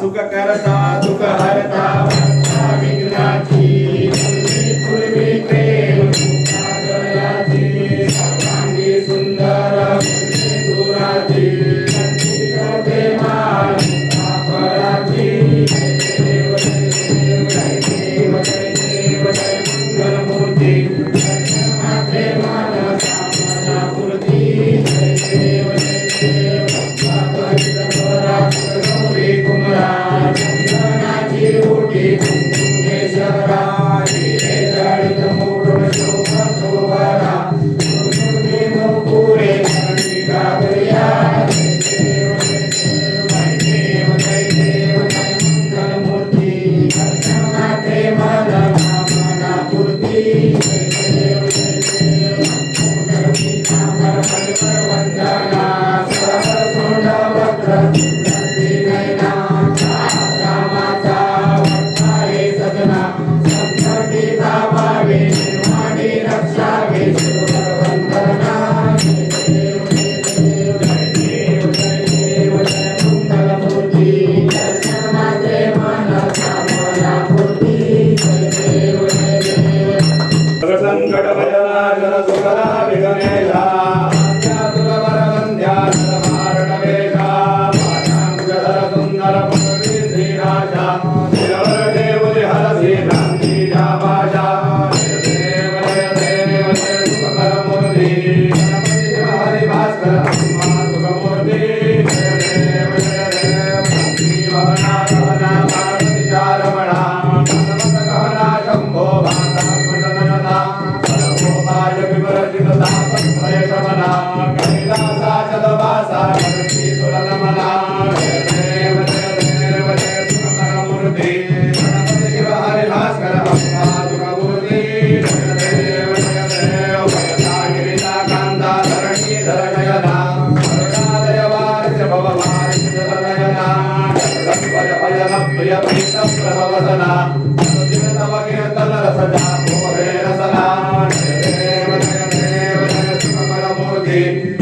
సుఖకరత దుఃఖహరత Amen. Sada Amen.